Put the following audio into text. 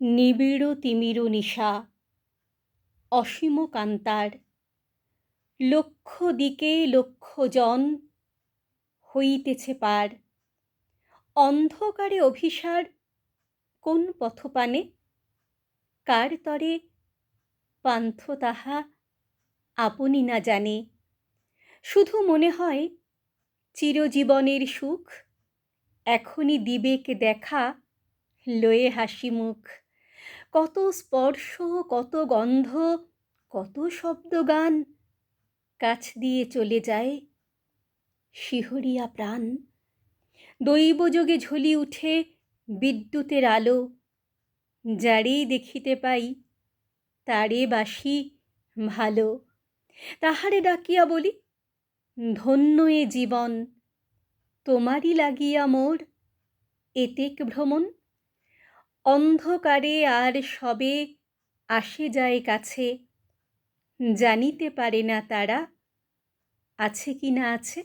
নিবিড় তিমির নিশা, অসীম কান্তার লক্ষ দিকে লক্ষ জন হইতেছে পার। অন্ধকারে অভিসার কোন পথপানে? কার তরে পান্থ তাহা আপনি না জানে। শুধু মনে হয় চিরজীবনের সুখ, এখনই দিবেক দেখা, লয়ে হাসি মুখ। কত স্পর্শ, কত গন্ধ, কত শব্দ গান কাছ দিয়ে চলে যায় শিহরিয়া প্রাণ। দৈবযোগে ঝলি উঠে বিদ্যুতের আলো, যারেই দেখিতে পাই তারে বাসি ভালো। তাহারে ডাকিয়া বলি, ধন্য এ জীবন, তোমারই লাগিয়া মোর এতেক ভ্রমণ। অন্ধকারে আর সবে আসে যায় কাছে। জানিতে পারে না তারা আছে কি না আছে।